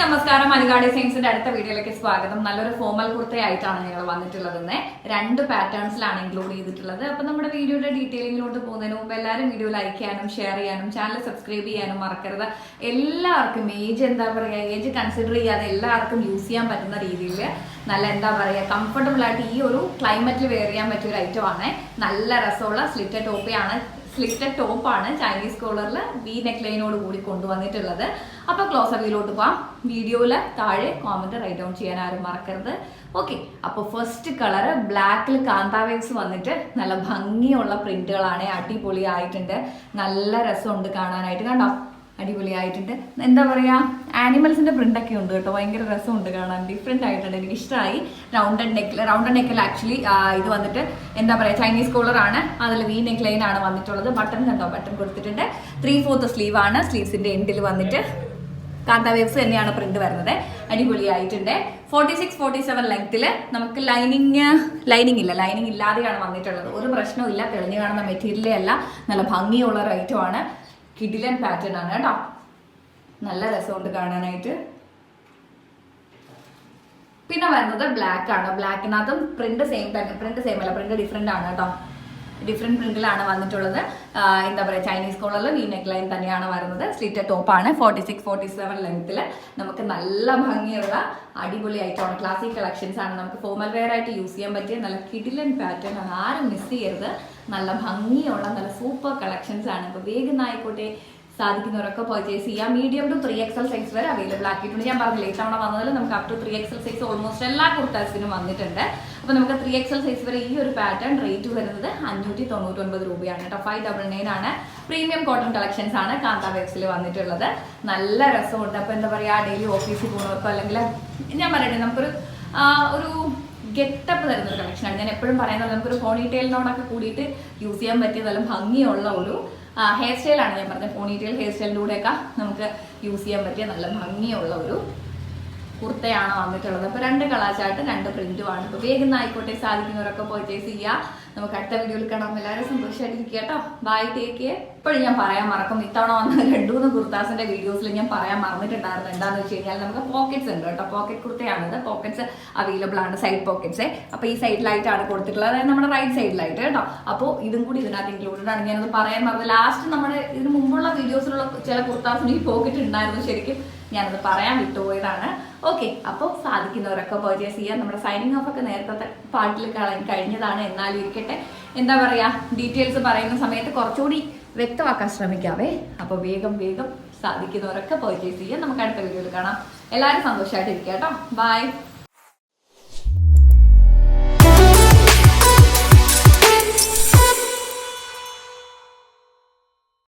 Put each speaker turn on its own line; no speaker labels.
നമസ്കാരം. അനുഗാഡി സയൻസിന്റെ അടുത്ത വീഡിയോയിലേക്ക് സ്വാഗതം. നല്ലൊരു ഫോമൽ കുർത്തയായിട്ടാണ് ഞങ്ങൾ വന്നിട്ടുള്ളത് രണ്ട് പാറ്റേൺസിലാണ് ഇൻക്ലൂഡ് ചെയ്തിട്ടുള്ളത്. അപ്പൊ നമ്മുടെ വീഡിയോയുടെ ഡീറ്റെയിലിങ്ങിലോട്ട് പോകുന്നതിന് മുമ്പ് എല്ലാവരും വീഡിയോ ലൈക്ക് ചെയ്യാനും ഷെയർ ചെയ്യാനും ചാനൽ സബ്സ്ക്രൈബ് ചെയ്യാനും മറക്കരുത്. എല്ലാവർക്കും ഏജ് എന്താ പറയുക ഏജ് കൺസിഡർ ചെയ്യാതെ എല്ലാവർക്കും യൂസ് ചെയ്യാൻ പറ്റുന്ന രീതിയിൽ നല്ല എന്താ പറയുക കംഫർട്ടബിൾ ആയിട്ട് ഈ ഒരു ക്ലൈമറ്റിൽ വെയർ ചെയ്യാൻ പറ്റിയ ഒരു ഐറ്റം ആണ്. നല്ല രസമുള്ള സ്ലിറ്റഡ് ടോപ്പിയാണ് സ്ലിറ്റഡ് ടോപ്പാണ് ചൈനീസ് കോളറിൽ വി നെക്ക് ലൈനോട് കൂടി കൊണ്ടുവന്നിട്ടുള്ളത്. അപ്പോൾ ക്ലോസ് അവിയിലോട്ട് പോവാം. വീഡിയോയിൽ താഴെ കോമന്റ് റൈറ്റ് ഡൗൺ ചെയ്യാൻ ആരും മറക്കരുത്. ഓക്കെ അപ്പോൾ ഫസ്റ്റ് കളർ ബ്ലാക്കിൽ കാന്താവേവ്സ് വന്നിട്ട് നല്ല ഭംഗിയുള്ള പ്രിന്റുകളാണ് അടിപൊളി ആയിട്ടുണ്ട് നല്ല രസമുണ്ട് കാണാനായിട്ട്. കണ്ടോ? അടിപൊളിയായിട്ടുണ്ട്. എന്താ പറയാ ആനിമൽസിന്റെ പ്രിന്റ് ഒക്കെ ഉണ്ട് കേട്ടോ. ഭയങ്കര രസമുണ്ട് കാണാൻ. ഡിഫറെന്റ് ആയിട്ടുണ്ട്. എനിക്ക് ഇഷ്ടമായി റൗണ്ടഡ് നെക്കിൽ റൗണ്ടഡ് നെക്കിൽ ആക്ച്വലി ഇത് വന്നിട്ട് എന്താ പറയാ ചൈനീസ് കോളർ ആണ്. അതിൽ വി നെക്ക് ലൈൻ ആണ് വന്നിട്ടുള്ളത്. ബട്ടൺ കണ്ടോ? ബട്ടൺ കൊടുത്തിട്ടുണ്ട്. ത്രീ ഫോർത്ത് സ്ലീവ് ആണ് സ്ലീവ്സിന്റെ എൻഡിൽ വന്നിട്ട് കാന്ത വേവ്സ് തന്നെയാണ് പ്രിന്റ് വരുന്നത്. അടിപൊളിയായിട്ടുണ്ട്. ഫോർട്ടി സിക്സ് ഫോർട്ടി സെവൻ ലെങ്ത്തിൽ നമുക്ക് ലൈനിങ് ലൈനിങ് ഇല്ല. ലൈനിങ് ഇല്ലാതെയാണ് വന്നിട്ടുള്ളത്. ഒരു പ്രശ്നവും ഇല്ല. തെളിഞ്ഞു കാണുന്ന മെറ്റീരിയലേ അല്ല. നല്ല ഭംഗിയുള്ള ഒരു ഐറ്റം ആണ്. കിഡിലൻ പാറ്റേൺ ആണ് കേട്ടോ. നല്ല രസമുണ്ട് കാണാനായിട്ട്. പിന്നെ വരുന്നത് ബ്ലാക്ക് ആണ്. ബ്ലാക്കിനകത്തും പ്രിന്റ് സെയിം തന്നെ. പ്രിന്റ് സെയിം അല്ല പ്രിന്റ് ഡിഫറെന്റ് ആണ് കേട്ടോ. ഡിഫറെന്റ് പ്രിന്റിലാണ് വന്നിട്ടുള്ളത്. എന്താ പറയുക ചൈനീസ് കോളറിൽ വി നെക്ക് ലൈൻ തന്നെയാണ് വരുന്നത്. സ്ലിറ്റർ ടോപ്പാണ് ഫോർട്ടി സിക്സ് ഫോർട്ടി സെവൻ ലെങ്ത്തിൽ നമുക്ക് നല്ല ഭംഗിയുള്ള അടിപൊളി ഐറ്റമാണ് ക്ലാസിക് കളക്ഷൻസ് ആണ്. നമുക്ക് ഫോമൽ വെയർ ആയിട്ട് യൂസ് ചെയ്യാൻ പറ്റിയ നല്ല കിഡിലൻ പാറ്റേൺ ആണ്. ആരും മിസ് ചെയ്യരുത്. നല്ല ഭംഗിയുള്ള നല്ല സൂപ്പർ കളക്ഷൻസ് ആണ്. ഇപ്പോൾ വേഗം ആയിക്കോട്ടെ. സാധിക്കുന്നവരൊക്കെ പർച്ചേസ് ചെയ്യാം. Medium to three XL size വരെ അവൈലബിൾ ആക്കിയിട്ടുണ്ട്. ഞാൻ പറഞ്ഞില്ലേ ഇത്തവണ വന്നതിൽ നമുക്ക് up to three XL size almost എല്ലാ കുർത്താസിനും വന്നിട്ടുണ്ട്. അപ്പോൾ നമുക്ക് ത്രീ എക്സൽ സൈസ് വരെ ഈ ഒരു പാറ്റേൺ റേറ്റ് വരുന്നത് അഞ്ഞൂറ്റി തൊണ്ണൂറ്റൊൻപത് രൂപയാണ് കേട്ടോ. ഫൈവ് ഡബിൾ നയൻ ആണ്. പ്രീമിയം കോട്ടൺ കളക്ഷൻസ് ആണ് കാന്ത വെബ്സിൽ വന്നിട്ടുള്ളത്. നല്ല രസമുണ്ട്. അപ്പോൾ എന്താ പറയുക ഡെയിലി ഓഫീസിൽ പോകുന്നവർക്കോ അല്ലെങ്കിൽ ഞാൻ പറയട്ടെ നമുക്കൊരു ഒരു ഗെറ്റപ്പ് തരുന്ന ഒരു കളക്ഷനാണ് ഞാൻ എപ്പോഴും പറയുന്നത് നമുക്കൊരു പോണിറ്റെയിലിനോടൊക്കെ കൂടിയിട്ട് യൂസ് ചെയ്യാൻ പറ്റിയ നല്ല ഭംഗിയുള്ള ഒരു ഹെയർ സ്റ്റൈലാണ് ഞാൻ പറഞ്ഞത്. പോണിറ്റെയിൽ ഹെയർ സ്റ്റൈലിന്റെ കൂടെയൊക്കെ നമുക്ക് യൂസ് ചെയ്യാൻ പറ്റിയ നല്ല ഭംഗിയുള്ള ഒരു കുർത്തയാണ് വന്നിട്ടുള്ളത്. അപ്പോൾ രണ്ട് കളാച്ചായിട്ട് രണ്ട് പ്രിന്റുമാണ് അപ്പൊ വേഗം ആയിക്കോട്ടെ സാധിക്കുന്നവരൊക്കെ പർച്ചേസ് ചെയ്യുക നമുക്ക് അടുത്ത വീഡിയോയിൽ കാണാം. എല്ലാവരും സന്തോഷമായിട്ടിരിക്കുക കേട്ടോ. ബൈ ടേക്ക് ഇപ്പോഴും ഞാൻ പറയാൻ മറക്കും ഇത്തവണ വന്ന രണ്ടു മൂന്ന് കുർത്താസിന്റെ വീഡിയോസിൽ ഞാൻ പറയാൻ മറന്നിട്ടുണ്ടായിരുന്നു. എന്താണെന്ന് വെച്ച് കഴിഞ്ഞാൽ നമുക്ക് പോക്കറ്റ്സ് ഉണ്ട് കേട്ടോ. പോക്കറ്റ് കുർത്തയാണിത്. പോക്കറ്റ്സ് അവൈലബിൾ ആണ്. സൈഡ് പോക്കറ്റ്സ് അപ്പോൾ ഈ സൈഡിലായിട്ടാണ് കൊടുത്തിട്ടുള്ളത്. അതായത് നമ്മുടെ റൈറ്റ് സൈഡിലായിട്ട് കേട്ടോ. അപ്പോൾ ഇതും കൂടി ഇതിനകത്ത് ഇൻക്ലൂഡഡ് ആണ്. ഞാനത് പറയാൻ മറന്നു. ലാസ്റ്റ് നമ്മുടെ ഇതിന് മുമ്പുള്ള വീഡിയോസിലുള്ള ചില കുർത്താസിന് ഈ പോക്കറ്റ് ഉണ്ടായിരുന്നു ശരിക്കും ഞാനത് പറയാൻ വിട്ടുപോയതാണ്. ഓക്കെ അപ്പോൾ സാധിക്കുന്നവരൊക്കെ പർച്ചേസ് ചെയ്യാം നമ്മുടെ സൈനിങ് ഓഫ് ഒക്കെ നേരത്തെ പാട്ടിൽ കളയാൻ കഴിഞ്ഞതാണ്. എന്നാലും ഇരിക്കട്ടെ. എന്താ പറയുക ഡീറ്റെയിൽസ് പറയുന്ന സമയത്ത് കുറച്ചുകൂടി വ്യക്തമാക്കാൻ ശ്രമിക്കാവേ. അപ്പോൾ വേഗം വേഗം സാധിക്കുന്നവരൊക്കെ പർച്ചേസ് ചെയ്യാം നമുക്ക് അടുത്ത വീഡിയോയിൽ കാണാം. എല്ലാവരും സന്തോഷമായിട്ടിരിക്കാം കേട്ടോ. ബൈ